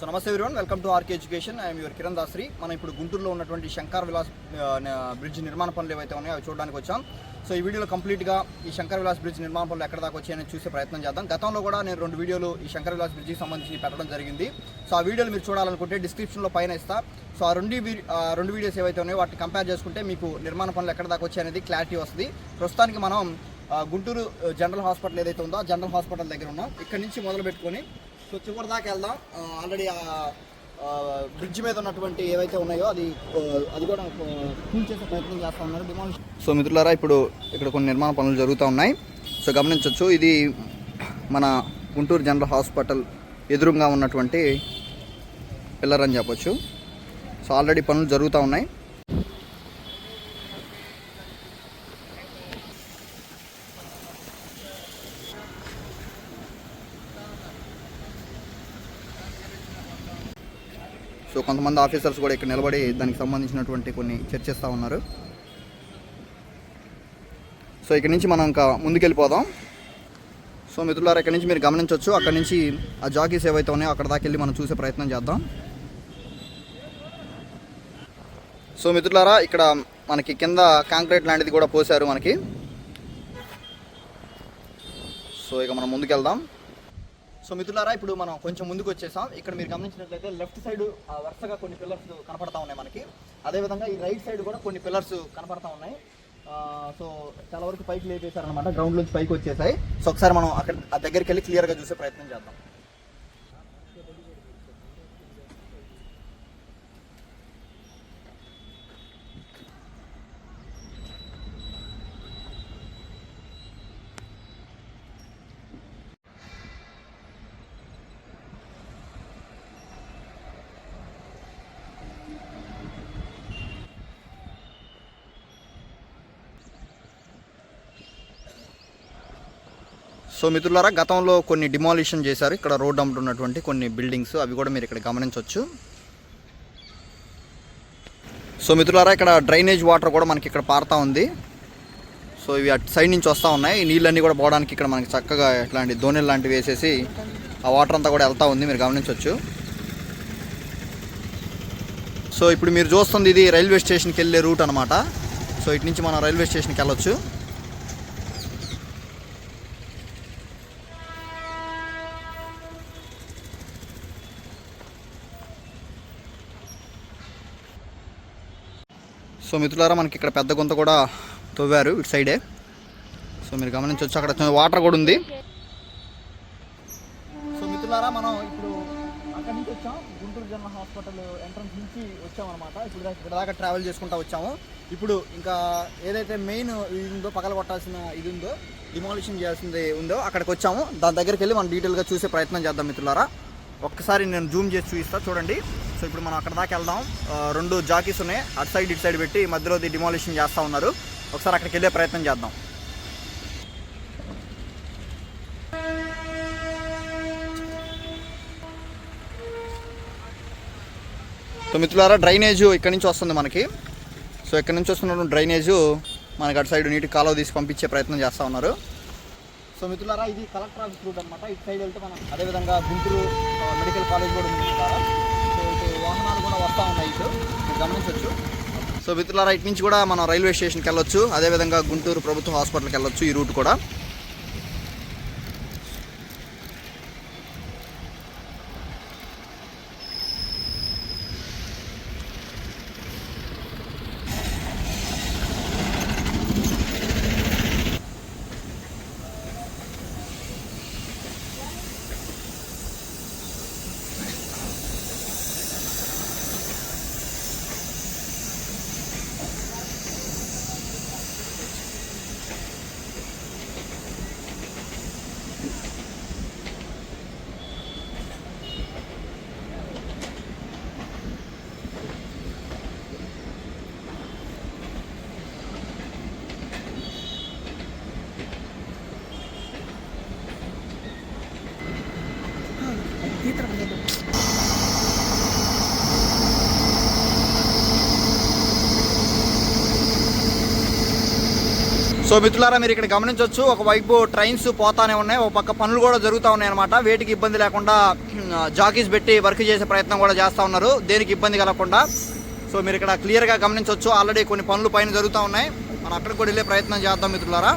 So నమస్తే everyone welcome to RK education I'm your Kiran Dasari మనం ఇప్పుడు గుంటూరులో ఉన్నటువంటి శంకర్ విలాస్ బ్రిడ్జ్ నిర్మాణ పనులు ఏవైతే ఉన్నాయో అవి చూడడానికి వచ్చాం. సో ఈ వీడియోలో కంప్లీట్గా ఈ శంకర్ విలాస్ బ్రిడ్జ్ నిర్మాణ పనులు ఎక్కడ దాకా వచ్చాయని చూసే ప్రయత్నం చేద్దాం. గతంలో కూడా నేను రెండు వీడియోలు ఈ శంకర్ విలాస్ బ్రిడ్జ్కి సంబంధించి పెట్టడం జరిగింది. సో ఆ వీడియోలు మీరు చూడాలనుకుంటే డిస్క్రిప్షన్లో పైన ఇస్తా. సో ఆ రెండు ఆ రెండు వీడియోస్ ఏవైతే ఉన్నాయో వాటిని కంపేర్ చేసుకుంటే మీకు నిర్మాణ పనులు ఎక్కడ దాకా వచ్చాయనేది క్లారిటీ వస్తుంది. ప్రస్తుతానికి మనం గుంటూరు జనరల్ హాస్పిటల్ ఏదైతే ఉందో ఆ జనరల్ హాస్పిటల్ దగ్గర ఉన్నాం. ఇక్కడ నుంచి మొదలు పెట్టుకొని సో చివరి దాకా వెళ్దాం. ఆల్రెడీ ఆ బ్రిడ్జ్ మీద ఉన్నటువంటి ఏవైతే ఉన్నాయో అది అది కూడా కూల్ చేసే ప్రయత్నం చేస్తూ ఉన్నారు. డిమాండ్ సో మిత్రులారా ఇప్పుడు ఇక్కడ కొన్ని నిర్మాణ పనులు జరుగుతూ ఉన్నాయి. సో గమనించవచ్చు ఇది మన గుంటూరు జనరల్ హాస్పిటల్ ఎదురుగా ఉన్నటువంటి పిల్లర్ అని చెప్పొచ్చు. సో ఆల్రెడీ పనులు జరుగుతూ ఉన్నాయి. సో కొంతమంది ఆఫీసర్స్ కూడా ఇక్కడ నిలబడి దానికి సంబంధించినటువంటి కొన్ని చర్చిస్తూ ఉన్నారు. సో ఇక్కడ నుంచి మనం ఇంకా ముందుకెళ్ళిపోదాం. సో మిత్రులారు ఇక్కడ నుంచి మీరు గమనించవచ్చు అక్కడ నుంచి ఆ జాకీస్ ఏవైతే ఉన్నాయో అక్కడ దాకా వెళ్ళి మనం చూసే ప్రయత్నం చేద్దాం. సో మిత్రులారా ఇక్కడ మనకి కింద కాంక్రీట్ లాంటిది కూడా పోసారు మనకి. సో ఇక మనం ముందుకెళ్దాం. సో మిత్రులారా ఇప్పుడు మనం కొంచెం ముందుకు వచ్చేసాం. ఇక్కడ మీరు గమనించినట్లయితే లెఫ్ట్ సైడ్ వరుసగా కొన్ని పిల్లర్స్ కనపడతా ఉన్నాయి మనకి. అదేవిధంగా ఈ రైట్ సైడ్ కూడా కొన్ని పిల్లర్స్ కనపడతా ఉన్నాయి. సో చాలా వరకు పైకి లేపేశారనమాట గ్రౌండ్ నుంచి పైకి వచ్చేసాయి. సో ఒకసారి మనం అక్కడ ఆ దగ్గరికి వెళ్ళి క్లియర్గా చూసే ప్రయత్నం చేద్దాం. సో మిత్రులారా గతంలో కొన్ని డిమాలిషన్ చేశారు. ఇక్కడ రోడ్ అమ్ముతున్నటువంటి కొన్ని బిల్డింగ్స్ అవి కూడా మీరు ఇక్కడ గమనించవచ్చు. సో మిత్రులారా ఇక్కడ డ్రైనేజ్ వాటర్ కూడా మనకి ఇక్కడ పారుతూ ఉంది. సో ఇవి అటు సైడ్ నుంచి వస్తూ ఉన్నాయి. ఈ నీళ్ళన్నీ కూడా పోవడానికి ఇక్కడ మనకి చక్కగా ఇట్లాంటి ధోని లాంటివి వేసేసి ఆ వాటర్ అంతా కూడా వెళ్తూ ఉంది. మీరు గమనించవచ్చు. సో ఇప్పుడు మీరు చూస్తుంది ఇది రైల్వే స్టేషన్కి వెళ్ళే రూట్ అనమాట సో ఇటు నుంచి మనం రైల్వే స్టేషన్కి వెళ్ళొచ్చు. సో మిత్రులారా మనకి ఇక్కడ పెద్ద గుంత కూడా తవ్వారు ఇటు సైడే. సో మీరు గమనించవచ్చు అక్కడ వాటర్ కూడా ఉంది. సో మిత్రులారా మనం ఇప్పుడు అక్కడి నుంచి వచ్చాం. గుంటూరు జనరల్ హాస్పిటల్ ఎంట్రన్స్ నుంచి వచ్చామన్నమాట ఇప్పుడు ఇక్కడ దాకా ట్రావెల్ చేసుకుంటా వచ్చాము. ఇప్పుడు ఇంకా ఏదైతే మెయిన్ ఇది ఉందో పగల కొట్టాల్సిన ఇది ఉందో డిమాలిషన్ చేయాల్సింది ఉందో అక్కడికి వచ్చాము. దాని దగ్గరికి వెళ్ళి మనం డీటెయిల్గా చూసే ప్రయత్నం చేద్దాం మిత్రులారా. ఒక్కసారి నేను జూమ్ చేసి చూపిస్తా చూడండి. సో ఇప్పుడు మనం అక్కడ దాకా వెళ్దాం. రెండు జాకీస్ ఉన్నాయి. అటు సైడ్ ఇటు సైడ్ పెట్టి మధ్యలో డిమాలిషన్ చేస్తూ ఉన్నారు. ఒకసారి అక్కడికి వెళ్ళే ప్రయత్నం చేద్దాం. సో మిత్రులారా డ్రైనేజ్ ఇక్కడ నుంచి వస్తుంది మనకి. సో ఇక్కడ నుంచి వస్తున్న డ్రైనేజు మనకి అటు సైడ్ నీటి కాలువ తీసి పంపించే ప్రయత్నం చేస్తూ ఉన్నారు. సో మిత్రులారా ఇది కలెక్టర్ ఆఫీస్ రూట్ అనమాట ఇటు సైడ్ వెళ్తే మనం అదేవిధంగా గుంటూరు మెడికల్ కాలేజ్ కూడా ఉంది సో ఇటు వాహనాలు కూడా వస్తూ ఉన్నాయి ఇటు. గమనించవచ్చు సో మిత్రులారా ఇటు నుంచి కూడా మనం రైల్వే స్టేషన్కి వెళ్ళొచ్చు. అదేవిధంగా గుంటూరు ప్రభుత్వ హాస్పిటల్కి వెళ్ళొచ్చు ఈ రూట్ కూడా. సో మిత్రులారా మీరు ఇక్కడ గమనించవచ్చు ఒకవైపు ట్రైన్స్ పోతానే ఉన్నాయి ఒక పక్క పనులు కూడా జరుగుతూ ఉన్నాయి అనమాట వేటికి ఇబ్బంది లేకుండా జాకీస్ పెట్టి వర్క్ చేసే ప్రయత్నం కూడా చేస్తూ ఉన్నారు. దేనికి ఇబ్బంది కలగకుండా. సో మీరు ఇక్కడ క్లియర్గా గమనించవచ్చు ఆల్రెడీ కొన్ని పనులు పైన జరుగుతూ ఉన్నాయి. మనం అక్కడికి కూడా వెళ్ళే ప్రయత్నం చేద్దాం మిత్రులారా.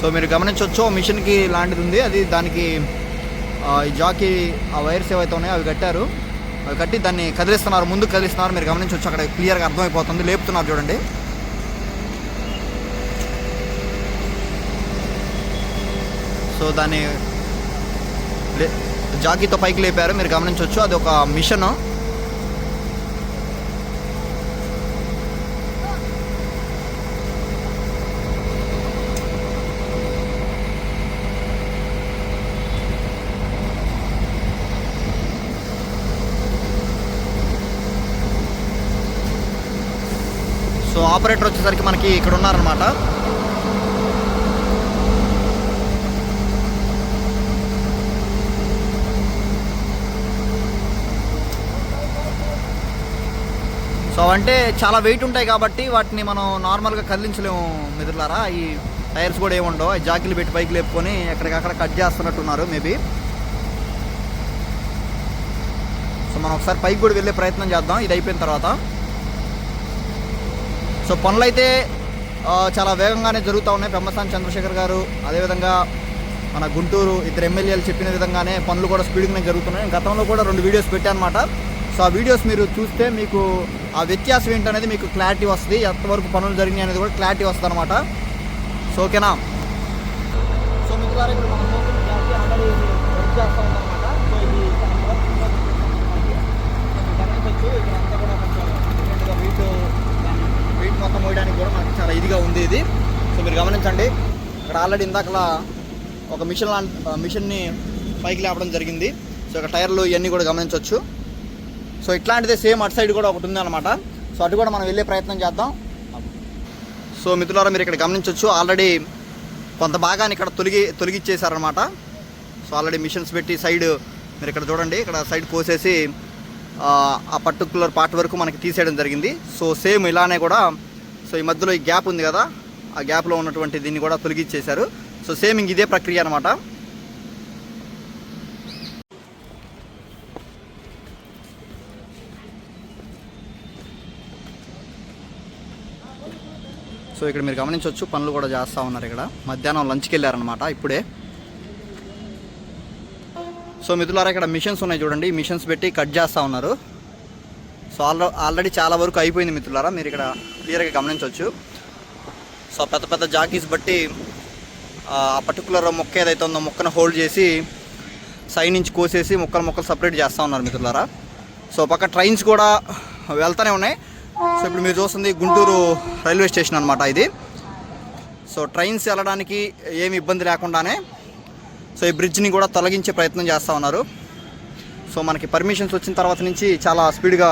సో మీరు గమనించవచ్చు మిషన్కి లాంటిది ఉంది. అది దానికి ఆ, ఈ జాకి ఆ వైర్స్ ఏవైతే ఉన్నాయో అవి కట్టారు. అవి కట్టి దాన్ని కదిలిస్తున్నారు ముందు కదిలిస్తున్నారు. మీరు గమనించవచ్చు అక్కడ క్లియర్గా అర్థమైపోతుంది. లేపుతున్నారు చూడండి. సో దాన్ని లే- జాకీతో పైకి లేపారు. మీరు గమనించవచ్చు అది ఒక మిషన్. సో ఆపరేటర్ వచ్చేసరికి మనకి ఇక్కడ ఉన్నారనమాట సో అంటే చాలా వెయిట్ ఉంటాయి కాబట్టి వాటిని మనం నార్మల్గా కదిలించలేము మిదిలారా ఈ టైర్స్ కూడా ఏముండవు. ఈ జాకీలు పెట్టి పైకి లేపుకొని ఎక్కడికక్కడ కట్ చేస్తున్నట్టున్నారు మేబీ. సో మనం ఒకసారి పైకి కూడా వెళ్ళే ప్రయత్నం చేద్దాం. ఇది అయిపోయిన తర్వాత. సో పనులు అయితే చాలా వేగంగానే జరుగుతూ ఉన్నాయి. పెమ్మసాని చంద్రశేఖర్ గారు అదేవిధంగా మన గుంటూరు ఇద్దరు ఎమ్మెల్యేలు చెప్పిన విధంగానే పనులు కూడా స్పీడ్గానే జరుగుతున్నాయి. గతంలో కూడా రెండు వీడియోస్ పెట్టానమాట. సో ఆ వీడియోస్ మీరు చూస్తే మీకు ఆ వ్యత్యాసం ఏంటనేది మీకు క్లారిటీ వస్తుంది. ఎంతవరకు పనులు జరిగినాయి అనేది కూడా క్లారిటీ వస్తుంది అనమాట సో ఓకేనా సో మిత్రులారా ఇప్పుడు మనం మోసం జాతి ఆల్రెడీ వర్క్ చేస్తూ ఉందన్నమాట సో ఇది చాలా వర్క్ ఉందని మనకి. సో మీరు గమనించవచ్చు ఇక్కడ అంతా కూడా కొంచెం డిఫరెంట్గా వెయిట్ వెయిట్ మొత్తం మోయడానికి కూడా మనకి చాలా ఇదిగా ఉంది ఇది సో మీరు గమనించండి. ఇక్కడ ఆల్రెడీ ఇందాకలా ఒక మిషన్ మిషన్ని పైకి లేపడం జరిగింది. సో ఇక్కడ టైర్లు ఇవన్నీ కూడా గమనించవచ్చు సో ఇట్లాంటిదే సేమ్ అటు సైడ్ కూడా ఒకటి ఉందన్నమాట. సో అటు కూడా మనం వెళ్ళే ప్రయత్నం చేద్దాం. సో మిత్రులారా మీరు ఇక్కడ గమనించవచ్చు ఆల్రెడీ కొంత భాగాన్ని ఇక్కడ తొలగి తొలగిచ్చేసారనమాట సో ఆల్రెడీ మిషన్స్ పెట్టి సైడ్ మీరు ఇక్కడ చూడండి. ఇక్కడ సైడ్ కోసేసి ఆ పర్టికులర్ పార్ట్ వరకు మనకి తీసేయడం జరిగింది. సో సేమ్ ఇలానే కూడా. సో ఈ మధ్యలో ఈ గ్యాప్ ఉంది కదా. ఆ గ్యాప్లో ఉన్నటువంటి దీన్ని కూడా తొలగించేశారు. సో సేమ్ ఇంక ఇదే ప్రక్రియ అనమాట సో ఇక్కడ మీరు గమనించవచ్చు పనులు కూడా చేస్తూ ఉన్నారు ఇక్కడ. మధ్యాహ్నం లంచ్కి వెళ్ళారనమాట ఇప్పుడే. సో మిథులారా ఇక్కడ మిషన్స్ ఉన్నాయి చూడండి. మిషన్స్ పెట్టి కట్ చేస్తూ ఉన్నారు. సో ఆల్రెడీ చాలా వరకు అయిపోయింది మిత్రులారా. మీరు ఇక్కడ క్లియర్గా గమనించవచ్చు. సో పెద్ద పెద్ద జాకీస్ బట్టి ఆ పర్టికులర్ మొక్క ఏదైతే ఉందో మొక్కను హోల్డ్ చేసి సైడ్ నుంచి కోసేసి మొక్కలు మొక్కలు సపరేట్ చేస్తూ ఉన్నారు మిత్రులారా. సో పక్క ట్రైన్స్ కూడా వెళ్తూనే ఉన్నాయి. సో ఇప్పుడు మీరు చూస్తుంది గుంటూరు రైల్వే స్టేషన్ అనమాట ఇది. సో ట్రైన్స్ వెళ్ళడానికి ఏమి ఇబ్బంది లేకుండానే సో ఈ బ్రిడ్జ్ని కూడా తొలగించే ప్రయత్నం చేస్తూ ఉన్నారు. సో మనకి పర్మిషన్స్ వచ్చిన తర్వాత నుంచి చాలా స్పీడ్గా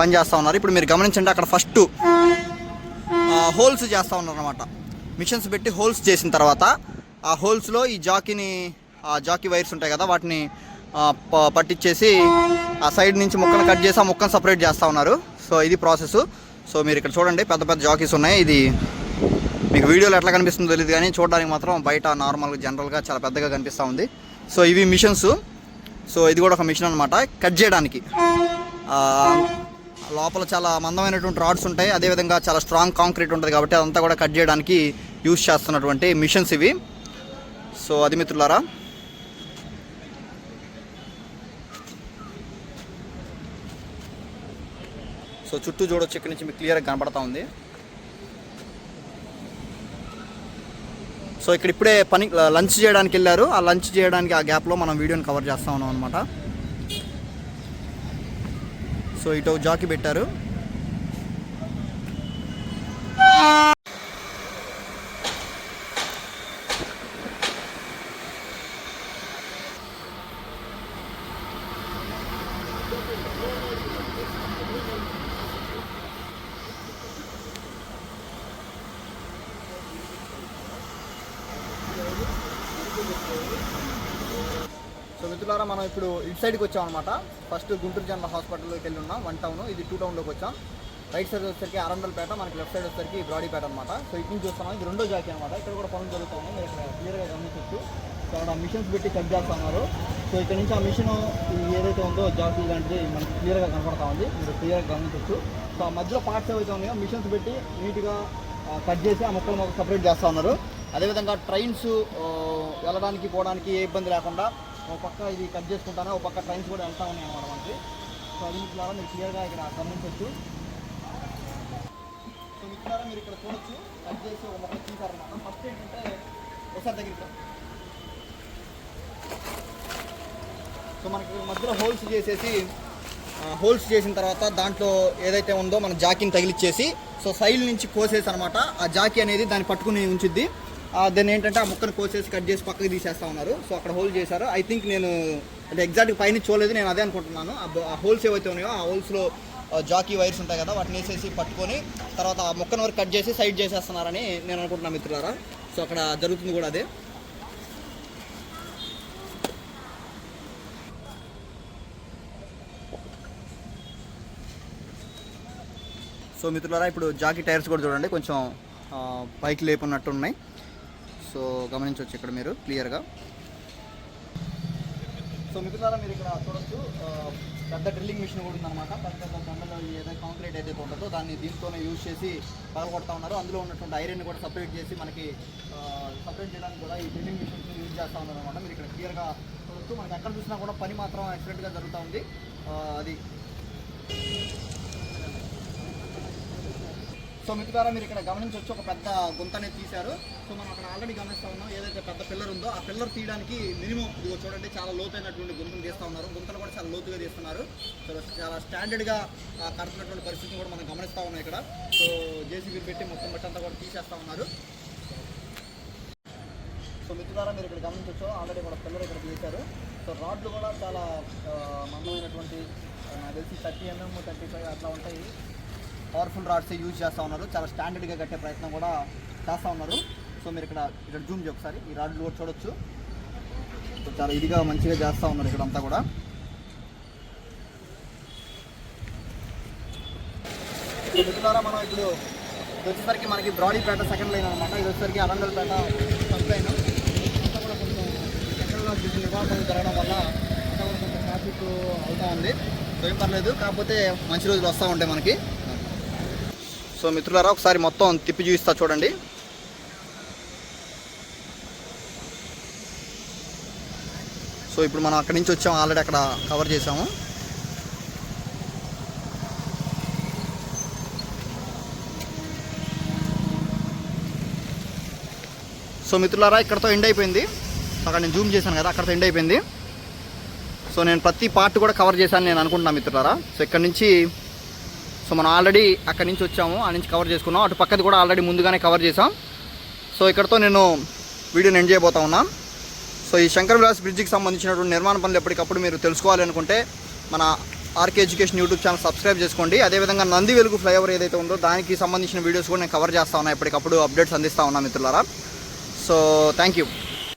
పనిచేస్తూ ఉన్నారు. ఇప్పుడు మీరు గమనించండి అక్కడ ఫస్ట్ హోల్స్ చేస్తూ ఉన్నారు అనమాట మిషన్స్ పెట్టి హోల్స్ చేసిన తర్వాత ఆ హోల్స్లో ఈ జాకీని ఆ జాకీ వైర్స్ ఉంటాయి కదా వాటిని ప- పట్టించేసి ఆ సైడ్ నుంచి ముక్కను కట్ చేసి ఆ ముక్కను సపరేట్ చేస్తూ ఉన్నారు. సో ఇది ప్రాసెస్ సో మీరు ఇక్కడ చూడండి పెద్ద పెద్ద జాకీస్ ఉన్నాయి. ఇది మీకు వీడియోలో ఎట్లా కనిపిస్తుందో తెలియదు కానీ చూడడానికి మాత్రం బయట నార్మల్గా జనరల్గా చాలా పెద్దగా కనిపిస్తూ ఉంది. సో ఇవి మిషన్స్. సో ఇది కూడా ఒక మిషన్ అనమాట కట్ చేయడానికి. లోపల చాలా మందమైనటువంటి రాడ్స్ ఉంటాయి. అదేవిధంగా చాలా స్ట్రాంగ్ కాంక్రీట్ ఉంటుంది కాబట్టి అదంతా కూడా కట్ చేయడానికి యూస్ చేస్తున్నటువంటి మిషన్స్ ఇవి. సో అది మిత్రులారా. సో చుట్టూ చూడొచ్చు. ఇక్కడి నుంచి మీకు క్లియర్గా కనపడతా ఉంది. సో ఇక్కడ ఇప్పుడే పని లంచ్ చేయడానికి వెళ్ళారు. ఆ లంచ్ చేయడానికి ఆ గ్యాప్లో మనం వీడియోని కవర్ చేస్తా ఉన్నాం అనమాట సో ఇటు జాకీ పెట్టారు సో మిత్రులారా మనం ఇప్పుడు ఇటు సైడ్కి వచ్చాం అనమాట ఫస్ట్ గుంటూరు జనరల్ హాస్పిటల్లోకి వెళ్ళి ఉన్నాం వన్ టౌన్. ఇది టూ టౌన్లోకి వచ్చాం. రైట్ సైడ్ వచ్చేసరికి అరండల్పేట మనకి లెఫ్ట్ సైడ్ వచ్చేసరికి బ్రాడీపేట అనమాట సో ఇటు నుంచి చూస్తున్నాం. ఇది రెండో జాకీ అనమాట ఇక్కడ కూడా పనులు జరుగుతున్నాయి. మీరు ఇక్కడ క్లియర్గా గమనించవచ్చు. సో అక్కడ మిషన్స్ పెట్టి కట్ చేస్తున్నారు. సో ఇక్కడ నుంచి ఆ మిషన్ ఏదైతే ఉందో జాకీ లాంటిది మనకి క్లియర్గా కనపడతా ఉంది. మీరు క్లియర్గా గమనించవచ్చు. సో ఆ మధ్యలో పార్ట్స్ ఏవైతే ఉన్నాయో మిషన్స్ పెట్టి నీట్గా కట్ చేసి ఆ మొక్కలు మొక్క సపరేట్ చేస్తూ ఉన్నారు అదేవిధంగా ట్రైన్స్ వెళ్ళడానికి పోవడానికి ఏ ఇబ్బంది లేకుండా ఒక పక్క ఇది కట్ చేసుకుంటానే ఒక పక్క ట్రైన్స్ కూడా వెళ్తా ఉన్నాయి అన్నమాట మనకి. సో అది ద్వారా మీరు క్లియర్గా ఇక్కడ గమనించవచ్చు సో మిత్రులారా మీరు ఇక్కడ చూడొచ్చు. కట్ చేసి ఒక మొక్క తీసారన్నమాట ఫస్ట్ ఏంటంటే ఒకసారి దగ్గరికి సో మనకి మధ్యలో హోల్స్ చేసేసి హోల్స్ చేసిన తర్వాత దాంట్లో ఏదైతే ఉందో మన జాకీని తగిలిచ్చేసి సో సైడ్ నుంచి కోసేసి అనమాట ఆ జాకీ అనేది దాన్ని పట్టుకుని ఉంచుద్ది. దెన్ ఏంటంటే ఆ ముక్కను కోసేసి కట్ చేసి పక్కకి తీసేస్తా ఉన్నారు. సో అక్కడ హోల్ చేశారు. ఐ థింక్ నేను అంటే ఎగ్జాక్ట్ పైన చూడలేదు నేను అదే అనుకుంటున్నాను. ఆ హోల్స్ ఏవైతే ఉన్నాయో ఆ హోల్స్లో జాకీ వైర్స్ ఉంటాయి కదా వాటిని వేసేసి పట్టుకొని తర్వాత ఆ ముక్కను వరకు కట్ చేసి సైడ్ చేసేస్తున్నారని నేను అనుకుంటున్నాను మిత్రులారా. సో అక్కడ జరుగుతుంది కూడా అదే. సో మిత్రులారా ఇప్పుడు జాకీ టైర్స్ కూడా చూడండి కొంచెం పైకి లేపున్నట్టు ఉన్నాయి సో గమనించవచ్చు ఇక్కడ మీరు క్లియర్గా. సో మిత్రులారా మీరు ఇక్కడ చూడొచ్చు పెద్ద డ్రిల్లింగ్ మిషన్ కూడా ఉందన్నమాట. పెద్ద పెద్ద బండలో ఏదైతే కాంక్రీట్ ఏదైతే ఉంటుందో దాన్ని దీంతోనే యూజ్ చేసి పగలగొడతా ఉన్నారు. అందులో ఉన్నటువంటి ఐరన్ కూడా సపరేట్ చేసి మనకి సపరేట్ చేయడానికి కూడా ఈ డ్రిల్లింగ్ మిషన్ యూజ్ చేస్తూ ఉన్నారు అనమాట మీరు ఇక్కడ క్లియర్గా చూడొచ్చు. మనకి ఎక్కడ చూసినా కూడా పని మాత్రం ఎక్సలెంట్గా జరుగుతూ ఉంది. అది. సో మిత్రులారా మీరు ఇక్కడ గమనించవచ్చు ఒక పెద్ద గుంత అనేది తీశారు. సో మనం అక్కడ ఆల్రెడీ గమనిస్తా ఉన్నాం ఏదైతే పెద్ద పిల్లర్ ఉందో ఆ పిల్లర్ తీయడానికి మినిమం ఇదిగో చూడండి చాలా లోతైనటువంటి గుంతలు తీస్తూ ఉన్నారు. గుంతలు కూడా చాలా లోతుగా తీస్తున్నారు. సో చాలా స్టాండర్డ్గా కడుతున్నటువంటి పరిస్థితిని కూడా మనం గమనిస్తూ ఉన్నాం ఇక్కడ. సో జేసీబీ పెట్టి మొత్తం బట్టి అంతా కూడా తీసేస్తూ ఉన్నారు. సో మిత్రులారా మీరు ఇక్కడ గమనించవచ్చు ఆల్రెడీ కూడా పిల్లర్ ఇక్కడ తీశారు. సో రాడ్లు కూడా చాలా మందమైనటువంటి నాకు తెలిసి థర్టీ ఎంఎం థర్టీ ఫైవ్ అట్లా ఉంటాయి. పవర్ఫుల్ రాడ్స్ యూజ్ చేస్తూ ఉన్నారు. చాలా స్టాండర్డ్గా కట్టే ప్రయత్నం కూడా చేస్తూ ఉన్నారు. సో మీరు ఇక్కడ ఇక్కడ జూమ్ ఒకసారి. ఈ రాడ్లు కూడా చూడొచ్చు. చాలా ఇదిగా మంచిగా చేస్తూ ఉన్నారు ఇక్కడ అంతా కూడా. సో మిత్రులారా మనం ఇప్పుడు ఇది వచ్చేసరికి మనకి బ్రాడీపేట సెకండ్ లైన్ అనమాట ఇది వచ్చేసరికి అరంగల్పేట ఫస్ట్ లైన్ అంతా కూడా కొంచెం సెకండ్లో నిర్వాహకం జరగడం వల్ల అంతా కూడా కొంచెం ట్రాఫిక్ అవుతూ ఉంది. ఏం పర్లేదు. కాకపోతే మంచి రోజులు వస్తూ ఉంటాయి మనకి. సో మిత్రులారా ఒకసారి మొత్తం తిప్పి చూపిస్తా చూడండి. సో ఇప్పుడు మనం అక్కడి నుంచి వచ్చాము ఆల్రెడీ అక్కడ కవర్ చేసాము. సో మిత్రులారా ఇక్కడతో ఎండ్ అయిపోయింది. అక్కడ నేను జూమ్ చేశాను కదా అక్కడతో ఎండ్ అయిపోయింది. సో నేను ప్రతి పార్ట్ కూడా కవర్ చేశాను నేను అనుకుంటున్నాను మిత్రులారా. సో ఇక్కడ నుంచి సో మనం ఆల్రెడీ అక్కడి నుంచి వచ్చాము ఆ నుంచి కవర్ చేసుకున్నాం. అటు పక్కది కూడా ఆల్రెడీ ముందుగానే కవర్ చేసాం సో ఇక్కడతో నేను వీడియోని ఎండ్ చేయబోతా ఉన్నా. సో ఈ శంకర్ విలాస్ బ్రిడ్జికి సంబంధించినటువంటి నిర్మాణ పనులు ఎప్పటికప్పుడు మీరు తెలుసుకోవాలి అనుకుంటే మన RK education YouTube channel subscribe చేసుకోండి. అదేవిధంగా నంది వెలుగు ఫ్లైఓవర్ ఏదైతే ఉందో దానికి సంబంధించిన వీడియోస్ కూడా నేను కవర్ చేస్తా ఉన్నా. ఎప్పటికప్పుడు అప్డేట్స్ అందిస్తూ ఉన్నా మిత్రులారా. So thank you